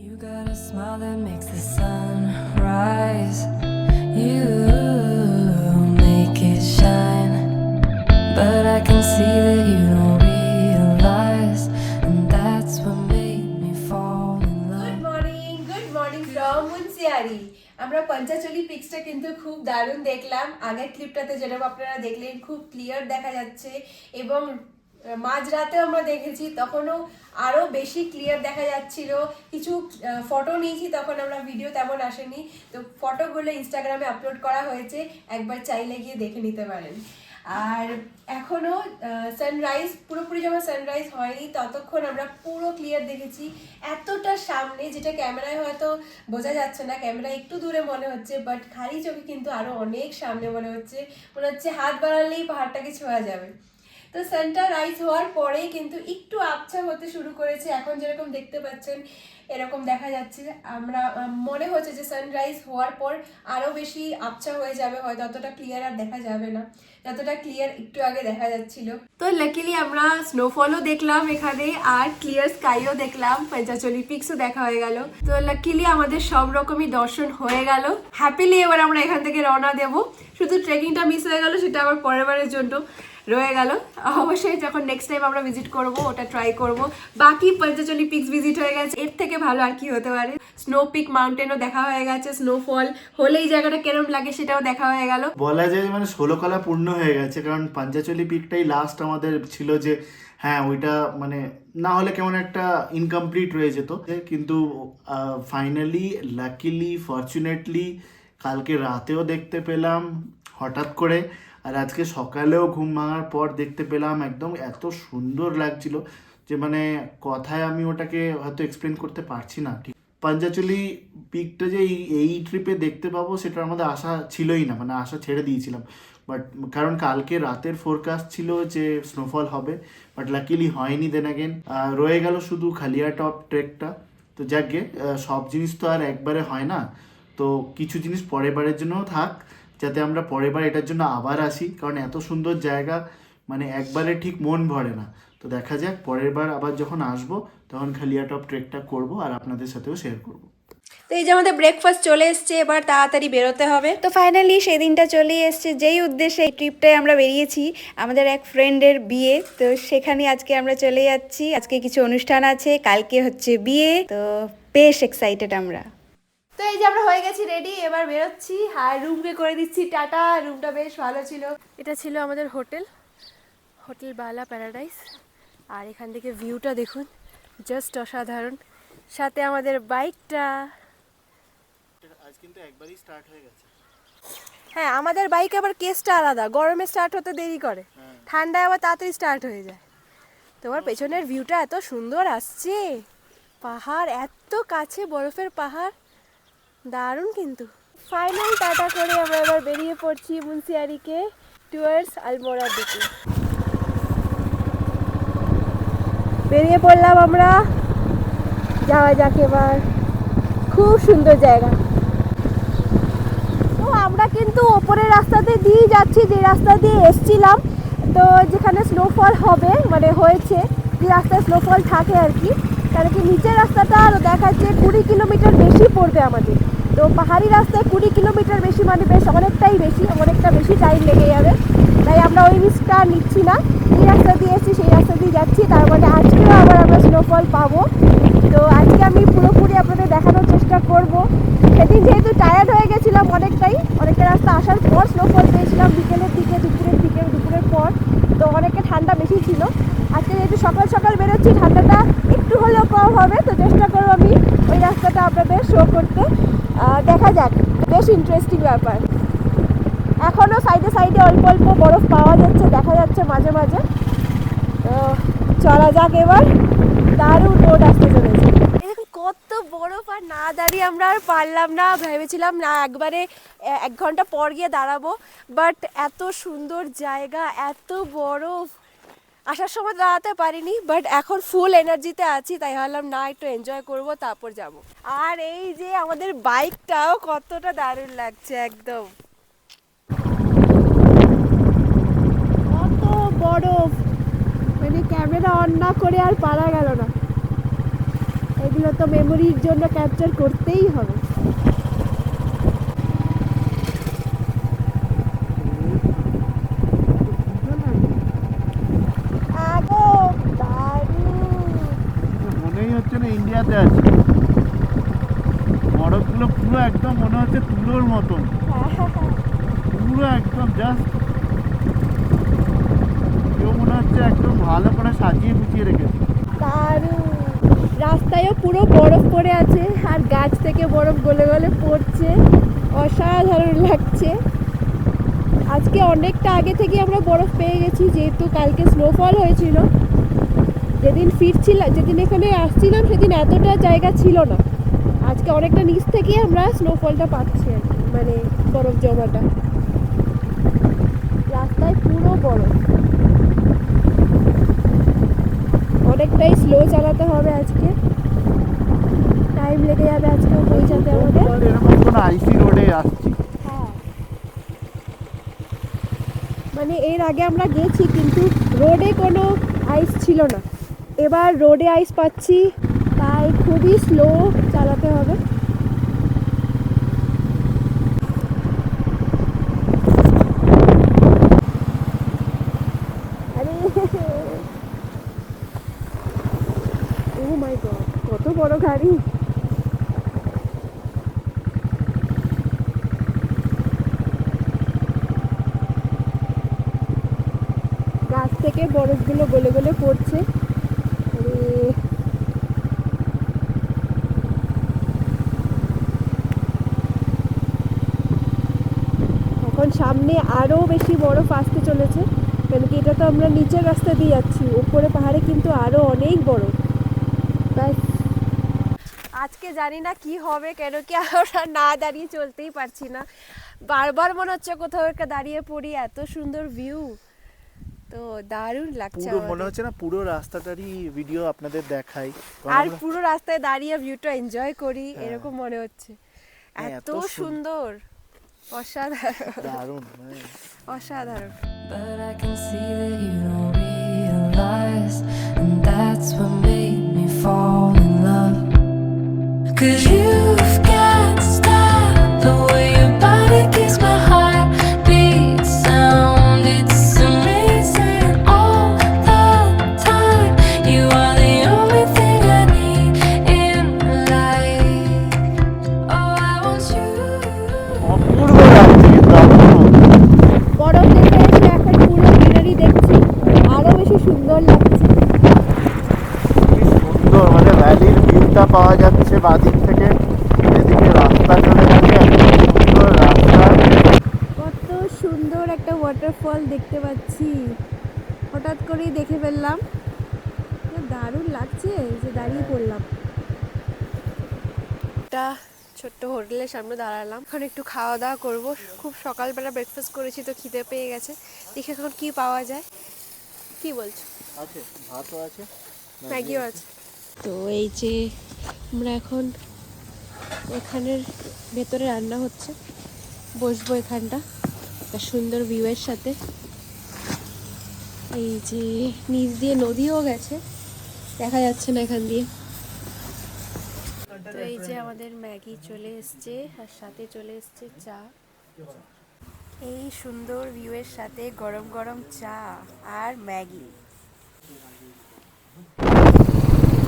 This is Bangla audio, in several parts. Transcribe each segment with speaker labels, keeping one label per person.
Speaker 1: You got a smile that makes the sun rise. You make it shine. But I can see that you don't realize. And that's what made me fall in love.
Speaker 2: Good morning good morning from Munsiyari আমরা পঞ্চাচলি পিক্সটা কিন্তু খুব দারুণ দেখলাম আগের ক্লিপটাতে যেরকম আপনারা দেখলেন খুব ক্লিয়ার দেখা যাচ্ছে এবং আহ, মাঝরাতেও আমরা দেখেছি তখনও আরও বেশি ক্লিয়ার দেখা যাচ্ছিল। কিছু ফটো নিয়েছি তখন আমরা ভিডিও তেমন আসেনি। তো ফটোগুলো ইনস্টাগ্রামে আপলোড করা হয়েছে একবার চাইলে গিয়ে দেখে নিতে পারেন। আর এখনও সানরাইজ পুরোপুরি যখন সানরাইজ হয়নি ততক্ষণ আমরা পুরো ক্লিয়ার দেখেছি। এতটা সামনে যেটা ক্যামেরায় হয়তো বোঝা যাচ্ছে না ক্যামেরা একটু দূরে মনে হচ্ছে বাট খালি চোখে কিন্তু আরও অনেক সামনে মনে হচ্ছে। মনে হচ্ছে হাত বাড়ালেই পাহাড়টাকে ছোঁয়া যাবে। তো সানটা রাইজ হওয়ার পরেই কিন্তু একটু আবছা হতে শুরু করেছে। এখন যেরকম দেখতে পাচ্ছেন, এরকম দেখা যাচ্ছে। আমরা মনে হচ্ছে যে সানরাইজ হওয়ার পর আরও বেশি আবছা হয়ে যাবে, হয়তো অতটা ক্লিয়ার আর দেখা যাবে না। যতটা ক্লিয়ার একটু আগে দেখা যাচ্ছিল। তো লাকিলি আমরা স্নোফলও দেখলাম এখানে, আর ক্লিয়ার স্কাইও দেখলাম। পঞ্চাচলি পিক্সও দেখা হয়ে গেল। তো লাকিলি আমাদের সব রকমই দর্শন হয়ে গেল। হ্যাপিলি এবার আমরা এখান থেকে রওনা দেব। শুধু ট্রেকিংটা মিস হয়ে গেল, সেটা আবার পরের বারের জন্য। রয়ে গেল। অবশ্যই যখন নেক্সট টাইম আমরা ভিজিট করব, ওটা ট্রাই করব। বাকি পঞ্চাচলি পিক্স ভিজিট হয়ে গেছে। এর থেকে ভালো আর কি হতে পারে। স্নো পিক মাউন্টেনও দেখা হয়ে গেছে স্নোফল হলে এই জায়গাটা কেরম লাগে সেটাও দেখা হয়ে গেল।
Speaker 3: বলা যায় মানে ষোলো কলা পূর্ণ হয়ে গেছে, কারণ পাঞ্জাচলি পিকটাই লাস্ট আমাদের ছিল যে হ্যাঁ ওইটা মানে না হলে কেমন একটা ইনকমপ্লিট রয়ে যেত। কিন্তু ফাইনালি লাকিলি ফর্চুনেটলি কালকে রাতেও দেখতে পেলাম, হঠাৎ করে। আর আজকে সকালেও ঘুম ভাঙার পর দেখতে পেলাম একদম এত সুন্দর লাগছিল যে মানে কথায় আমি ওটাকে হয়তো এক্সপ্লেন করতে পারছি না। ঠিক পাঞ্জাচলি পিকটা যে এই ট্রিপে দেখতে পাবো সেটা আমাদের আশা ছিলই না মানে আশা ছেড়ে দিয়েছিলাম। বাট কারণ কালকে রাতের ফোরকাস্ট ছিল যে স্নোফল হবে বাট লাকিলি হয়নি দেন অ্যাগেন রয়ে গেল শুধু খালিয়া টপ ট্রেকটা তো যাকে সব জিনিস তো আর একবারে হয় না। তো কিছু জিনিস পরের বারের জন্যও থাক। যাতে আমরা পরের বার এটার জন্য আবার আসি কারণ এত সুন্দর জায়গা মানে একবারে ঠিক মন ভরে না। তো দেখা যাক পরের বার আবার যখন আসব তখন খালিয়া টপ ট্রেকটা করব আর আপনাদের সাথেও শেয়ার করব।
Speaker 2: তো এই যে আমাদের ব্রেকফাস্ট চলে এসছে এবার তাড়াতাড়ি বেরোতে হবে।
Speaker 4: তো ফাইনালি সেই দিনটা চলে এসছে যেই উদ্দেশ্যে এই ট্রিপটায় আমরা বেরিয়েছি আমাদের এক ফ্রেন্ডের বিয়ে। তো সেখানে আজকে আমরা চলে যাচ্ছি আজকে কিছু অনুষ্ঠান আছে কালকে হচ্ছে বিয়ে তো বেশ এক্সাইটেড আমরা।
Speaker 2: তো এই যে আমরা হয়ে গেছি রেডি এবার বেরোচ্ছি। আর রুমকে করে দিচ্ছি টাটা রুমটা বেশ ভালো ছিল। এটা ছিল আমাদের হোটেল হোটেল বালা প্যারাডাইস। আর এখান থেকে ভিউটা দেখুন জাস্ট অসাধারণ। সাথে আমাদের বাইকটা।
Speaker 3: আজ কিন্তু একবারই স্টার্ট হয়ে গেছে।
Speaker 2: হ্যাঁ আমাদের বাইক আবার কেসটা আলাদা গরমে স্টার্ট হতে দেরি করে। ঠান্ডায় আবার তাড়াতাড়ি স্টার্ট হয়ে যায়। তোমার পেছনের ভিউটা এত সুন্দর আসছে। পাহাড় এত কাছে বরফের পাহাড়। দারুণ কিন্তু। ফাইনাল টাটা করে আমরা এবার বেরিয়ে পড়ছি মুন্সিয়ারিকে টুয়ার্স আলমোড়ার দিকে। বেরিয়ে পড়লাম আমরা। যাওয়া যাক এবার। খুব সুন্দর জায়গা। তো আমরা কিন্তু ওপরের রাস্তাতে দিয়ে যাচ্ছি, যে রাস্তা দিয়ে এসছিলাম। তো যেখানে স্নোফল হবে মানে হয়েছে, যে রাস্তায় স্নোফল থাকে আর কি কারণ কি নিচের রাস্তাটা আরও দেখাচ্ছে, কুড়ি কিলোমিটার বেশি পড়বে আমাদের। তো পাহাড়ি রাস্তায় কুড়ি কিলোমিটার বেশি মানে বেশ অনেকটাই বেশি, অনেকটা বেশি টাইম লেগে যাবে। তাই আমরা ওই রিস্কটা নিচ্ছি না। এই রাস্তা দিয়ে এসেছি সেই রাস্তা দিয়ে যাচ্ছি। তার মানে আজকেও আবার আমরা স্নোফল পাবো। তো আজকে আমি পুরোপুরি আপনাদের দেখানোর চেষ্টা করব। সেদিন যেহেতু টায়ার্ড হয়ে গেছিলাম অনেকটাই, অনেকটা রাস্তা আসার পর স্নোফল পেয়েছিলাম বিকেলের দিকে, দুপুরের দিকে, দুপুরের পর। তো অনেকটা ঠান্ডা বেশি ছিল। আজকে যেহেতু সকাল সকাল বেরোচ্ছি, ঠান্ডাটা একটু হলেও কম হবে। তো চেষ্টা রাস্তাটা আপনাদের শো করতে দেখা যাক। বেশ ইন্টারেস্টিং ব্যাপার। এখনও সাইডে সাইডে অল্প অল্প বরফ পাওয়া যাচ্ছে, দেখা যাচ্ছে মাঝে মাঝে। চলা যাক এবার। দারুণ রোড আসতে চলেছে। কত বরফ আর না দাঁড়িয়ে আমরা আর পারলাম না। ভেবেছিলাম না, একবারে এক ঘণ্টা পর গিয়ে দাঁড়াবো। বাট এত সুন্দর জায়গা, এত বরফ। আসার সময় দাঁড়াতে পারিনি বাট এখন ফুল এনার্জিতে আছি, তাই ভাবলাম, না, একটু এনজয় করব, তারপর যাব। আর এই যে আমাদের বাইকটাও কতটা দারুণ লাগছে, একদম। কত বরফ মানে ক্যামেরা অন না করে আর পারা গেল না। এগুলো তো মেমোরির জন্য ক্যাপচার করতেই হবে আগো দারুণ
Speaker 3: মনেই হচ্ছে ইন্ডিয়াতে আছে। বরফগুলো পুরো একদম মনে হচ্ছে তুলোর মতন। পুরো একদম জাস্ট কেউ মনে হচ্ছে একদম ভালো করে সাজিয়ে গুছিয়ে রেখেছে।
Speaker 2: রাস্তায়ও পুরো বরফ পড়ে আছে আর গাছ থেকে বরফ গলে গলে পড়ছে। অসাধারণ লাগছে। আজকে অনেকটা আগে থেকে আমরা বরফ পেয়ে গেছি, যেহেতু কালকে স্নোফল হয়েছিল। যেদিন ফিরছিলাম যেদিন এখানে আসছিলাম সেদিন এতটা জায়গা ছিল না। আজকে অনেকটা নিচ থেকে আমরা স্নোফলটা পাচ্ছি আর কি, মানে বরফ জমাটা। রাস্তায় পুরো বরফ। অনেকটাই স্লো চালাতে হবে আজকে। টাইম লেগে যাবে আজকে পৌঁছাতে আমাদের।
Speaker 3: এরকম কোনো আইসি রোডে আসছি।
Speaker 2: হ্যাঁ। মানে এর আগে আমরা গেছি কিন্তু রোডে কোনো আইস ছিল না। এবার রোডে আইস পাচ্ছি, তাই খুবই স্লো চালাতে হবে। গড কত বড় গাড়ি। গাছ থেকে বরফগুলো গলে গলে পড়ছে আরে এখন সামনে আরও বেশি বরফ আসতে চলেছে কেন কি এটা তো আমরা নিচের রাস্তা দিয়ে যাচ্ছি উপরে পাহাড়ে কিন্তু আরও অনেক বরফ। ব্যাস। আজকে জানি না কি হবে কেন কি আমরা না দাঁড়িয়ে চলতেই পারছি না। বারবার মনে হচ্ছে কোথাও একটা দাঁড়িয়ে পড়ি এত সুন্দর ভিউ তো দারুণ লাগছে
Speaker 3: পুরো মনে হচ্ছে না পুরো রাস্তাটারই ভিডিও আপনাদের দেখাই।
Speaker 2: আর পুরো রাস্তায় দাঁড়িয়ে ভিউটা এনজয় করি এরকম মনে হচ্ছে।
Speaker 3: হ্যাঁ,
Speaker 2: এত
Speaker 3: সুন্দর।
Speaker 2: সুন্দর অসাধারণ
Speaker 3: দারুণ মানে
Speaker 2: অসাধারণ
Speaker 1: But I can see that you don't realize, and that's what made me fall in love. Cause you've got
Speaker 2: পাচ্ছি। হঠাৎ করেই দেখে ফেললাম দারুণ লাগছে যে দাঁড়িয়ে পড়লাম। একটা ছোট্ট হোটেলের সামনে দাঁড়ালাম। এখন একটু খাওয়া দাওয়া করব। খুব সকালবেলা ব্রেকফাস্ট করেছি তো খিদে পেয়ে গেছে। দেখি এখন কি পাওয়া যায়। কি বলছো?
Speaker 3: আছে ভাতও আছে
Speaker 2: ম্যাগিও আছে। তো এই যে আমরা এখন এখানের ভেতরে রান্না হচ্ছে বসবো এখানটা একটা সুন্দর ভিউয়ের সাথে। এই যে নিচ দিয়ে নদীও গেছে দেখা যাচ্ছে না এখান দিয়ে। তো এই যে আমাদের ম্যাগি চলে এসছে আর সাথে চলে এসছে চা। এই সুন্দর ভিউয়ের সাথে গরম গরম চা আর ম্যাগি।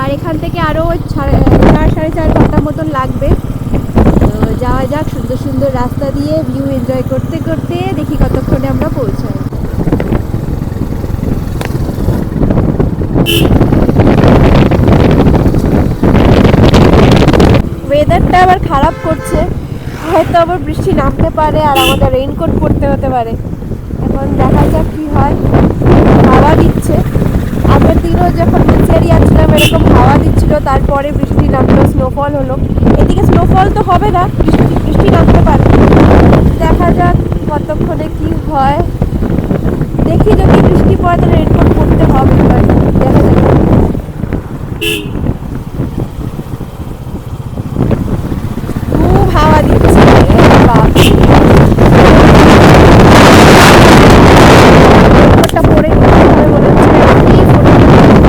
Speaker 2: আর এখান থেকে আরও চার সাড়ে চার ঘণ্টার মতন লাগবে। তো যাওয়া যাক সুন্দর সুন্দর রাস্তা দিয়ে ভিউ এনজয় করতে করতে দেখি কতক্ষণে আমরা পৌঁছাই ওয়েদারটা আবার খারাপ করছে। হয়তো আবার বৃষ্টি নামতে পারে আর আমাদের রেইনকোট পরতে হতে পারে। এখন দেখা যাক কী হয়। হাওয়া দিচ্ছে। আগের দিনও যখন নিচেরই যাচ্ছিলাম এরকম হাওয়া দিচ্ছিল, তারপরে বৃষ্টি নামলো স্নোফল হলো। এদিকে স্নোফল তো হবে না, বৃষ্টি বৃষ্টি নামতে পারে। দেখা যাক কতক্ষণে কি হয়। দেখি যদি বৃষ্টি পড়ে, তাহলে রেনকোট পরতে হবে। দেখা যাক খুব হাওয়া দিচ্ছে এ বাপরে। রেনকোটটা পরে নিতে হবে মনে হচ্ছে এখনই ফোনটা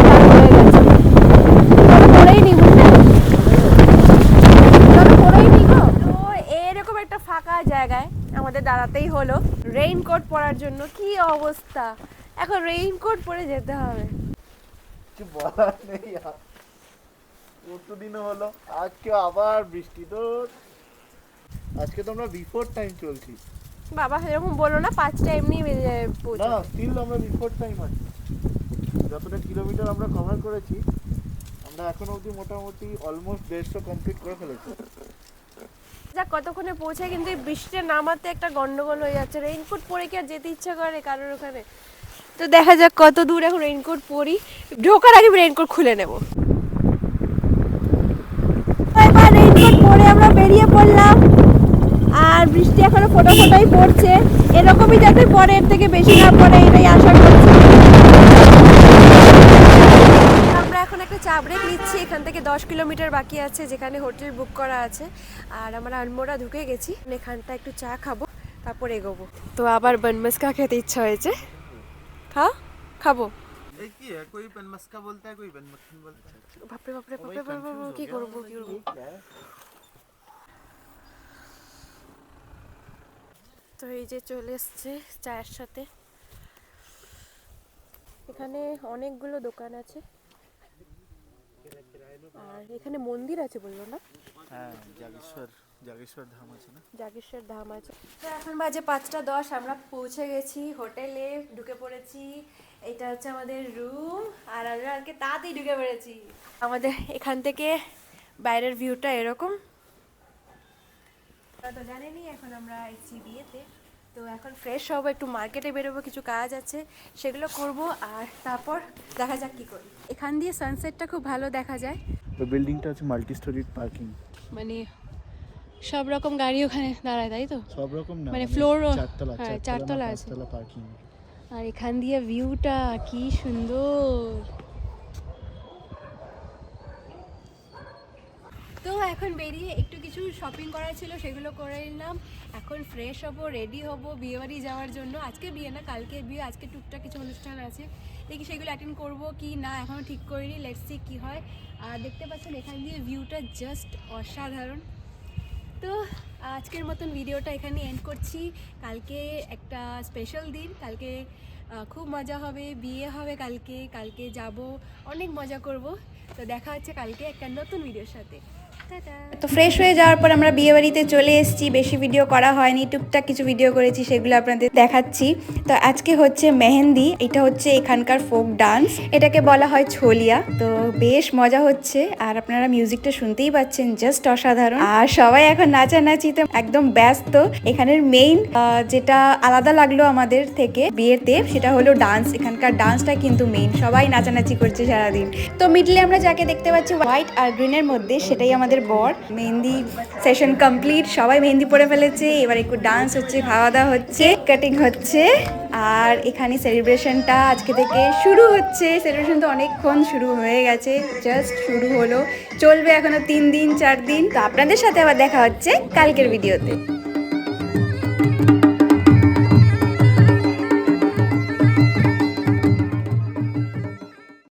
Speaker 2: start হয়ে গেছে। ফোনটা পরেই নি বুঝলে জায়গায় আমাদের দাঁড়াতেই হলো রেইনকোট পরার জন্য কি অবস্থা। এখন রেইনকোট পরে যেতে হবে।
Speaker 3: কিছু বলার নেই আর। কতদিনও হলো? আজকে আবার বৃষ্টি তো। আজকে তো আমরা বিফোর টাইম চলছি।
Speaker 2: বাবা এরকম বলো না পাঁচটা এমনি বেজে যাবে
Speaker 3: না স্টিল আমরা বিফোর টাইম আছি। যতটা কিলোমিটার আমরা কভার করেছি আমরা এখন অবধি মোটামুটি অলমোস্ট দেড়শো কমপ্লিট করে ফেলেছি।
Speaker 2: যা কতক্ষণে পৌঁছায় কিন্তু এই বৃষ্টিটা নামাতে একটা গন্ডগোল হয়ে যাচ্ছে। রেইনকোট পরে কি আর যেতে ইচ্ছা করে কারোর ওখানে? তো দেখা যাক কত দূর এখন রেইনকোট পরি। ঢোকার আগে রেইনকোট খুলে নেব। এবার রেইনকোট পরে আমরা বেরিয়ে পড়লাম। আর বৃষ্টি এখনও ফোটা ফোটাই পড়ছে। এরকমই যাতে পরে এর থেকে বেশি না পড়ে, এটাই আশা করছি আমরা এখন একটা চা ব্রেক নিচ্ছি। এখান থেকে দশ কিলোমিটার বাকি আছে যেখানে হোটেল বুক করা আছে। আর আমার আলমোড়া ঢুকে গেছি। এখানটা একটু চা খাব তারপর এগোবো। তো আবার বনমস্কা খেতে ইচ্ছা হয়েছে। হ্যাঁ খাব।
Speaker 3: কি
Speaker 2: করব? তো এই যে চলে এসছে চায়ের সাথে। এখানে অনেকগুলো দোকান আছে। আর এখানে মন্দির আছে বলল না?
Speaker 3: হ্যাঁ জাগেশ্বর জাগেশ্বর ধাম আছে না?
Speaker 2: জাগেশ্বর ধাম আছে। এখন বাজে পাঁচটা দশ আমরা পৌঁছে গেছি হোটেলে ঢুকে পড়েছি। এটা হচ্ছে আমাদের রুম আর আমরা আজকে তাড়াতাড়ি ঢুকে পড়েছি। আমাদের এখান থেকে বাইরের ভিউটা এরকম। তো জানেনই এখন আমরা এসেছি বিয়েতে। তো এখন ফ্রেশ হব একটু মার্কেটে বেরোবো কিছু কাজ আছে সেগুলো করব আর তারপর দেখা যাক কি করি। এখান দিয়ে সানসেটটা খুব ভালো দেখা যায়।
Speaker 3: ওই বিল্ডিংটা হচ্ছে মাল্টি স্টোরিড পার্কিং
Speaker 2: মানে সব রকম গাড়ি ওখানে দাঁড়ায় তাই তো?
Speaker 3: সব রকম না
Speaker 2: মানে ফ্লোর ও-
Speaker 3: চারতলা
Speaker 2: হ্যাঁ,
Speaker 3: চারতলা
Speaker 2: আছে।
Speaker 3: পার্কিং
Speaker 2: আর এখান দিয়ে ভিউটা কি সুন্দর। তো এখন বেরিয়ে একটু কিছু শপিং করার ছিল, সেগুলো করে নিলাম। এখন ফ্রেশ হব রেডি হব বিয়েবাড়ি যাওয়ার জন্য। আজকে বিয়ে না, কালকে বিয়ে, আজকে টুকটাক কিছু অনুষ্ঠান আছে। দেখি সেগুলো অ্যাটেন্ড করব কি না এখনও ঠিক করিনি লেটস কী হয়। আর দেখতে পাচ্ছেন, এখান দিয়ে ভিউটা জাস্ট অসাধারণ। তো আজকের মতন ভিডিওটা এখানে এন্ড করছি। কালকে একটা স্পেশাল দিন, কালকে খুব মজা হবে, বিয়ে হবে কালকে কালকে যাব, অনেক মজা করব। তো দেখা হচ্ছে কালকে একটা নতুন ভিডিওর সাথে।
Speaker 4: তো ফ্রেশ হয়ে যাওয়ার পর আমরা বিয়ে বাড়িতে চলে এসেছি, বেশি ভিডিও করা হয়নি, টুকটাক কিছু ভিডিও করেছি, সেগুলো আপনাদের দেখাচ্ছি। তো আজকে হচ্ছে মেহেন্দি, এটা হচ্ছে এখানকার ফোক ডান্স এটাকে বলা হয় ছলিয়া। তো বেশ মজা হচ্ছে, আর আপনারা মিউজিকটা শুনতেই পাচ্ছেন জাস্ট অসাধারণ। আর সবাই এখন নাচানাচিতে একদম ব্যস্ত। এখানের মেইন যেটা আলাদা লাগল আমাদের থেকে বিয়েতে, সেটা হলো ডান্স এখানকার ডান্সটা কিন্তু মেইন সবাই নাচানাচি করছে সারাদিন। তো মিডলে আমরা যাকে দেখতে পাচ্ছি হোয়াইট আর গ্রিনের মধ্যে, সেটাই আমাদের বর। মেহেন্দি সেশন কমপ্লিট সবাই মেহেন্দি পরে ফেলেছে, এবার একটু ডান্স হচ্ছে খাওয়া দাওয়া হচ্ছে কাটিং হচ্ছে, আর এখানে সেলিব্রেশনটা আজকে থেকে শুরু হচ্ছে। সেলিব্রেশন তো অনেকক্ষণ শুরু হয়ে গেছে জাস্ট শুরু হলো। চলবে এখনও তিন দিন, চার দিন। তো আপনাদের সাথে আবার দেখা হচ্ছে কালকের ভিডিওতে